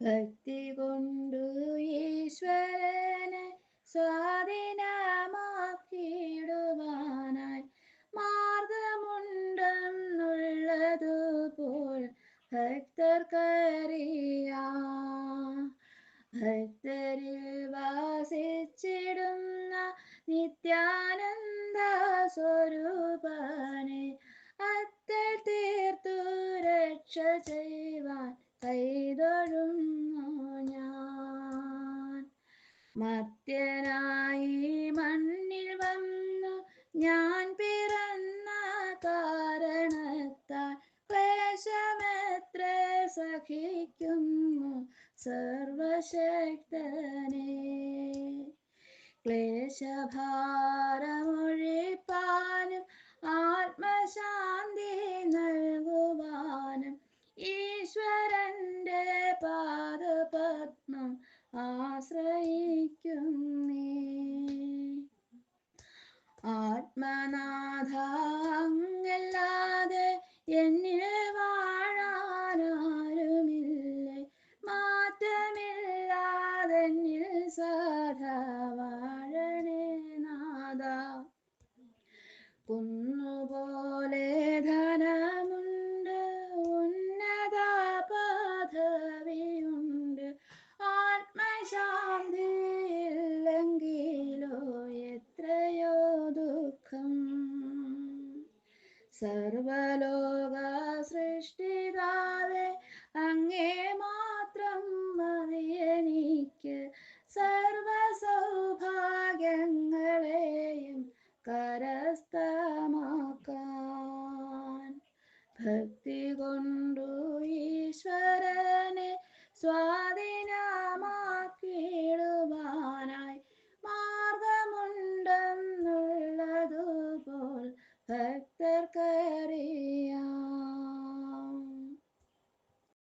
ഭക്തി കൊണ്ടു ഈശ്വരനെ സ്വാധീനമാക്കിയിടുവാനായി മാർഗമുണ്ടെന്നുള്ളതുപോൽ ഭക്തർക്കറിയാം. ഭക്തരിൽ വാസിച്ചിടുന്ന നിത്യാനന്ദ സ്വരൂപനെ അത്തൽ തീർത്തു രക്ഷ ചെയ്യുവാൻ കൈതൊഴുന്നു ഞാൻ? മത്യനായി മണ്ണിൽ വന്നു ഞാൻ പിറന്ന കാരണത്താൽ ക്ലേശമെത്ര സഹിക്കുന്നു സർവശക്തനെ. ക്ലേശഭാരമൊഴിപ്പാനും ആശ്രയിക്കുന്നേ. ആത്മനാഥങ്ങല്ലാതെ എൻ സർവലോക സൃഷ്ടിതാവേ അങ്ങേ മാത്രം മതി എനിക്ക് സർവ സൗഭാഗ്യങ്ങളെയും കരസ്ഥമാക്കാൻ ഭക്തി കൊണ്ടു ഈശ്വരനെ സ്വാധീനമാക്കിയിടുവാനായി മാർഗമുണ്ടെന്നുള്ളതുപോൽ ഭക്തർക്കറിയാം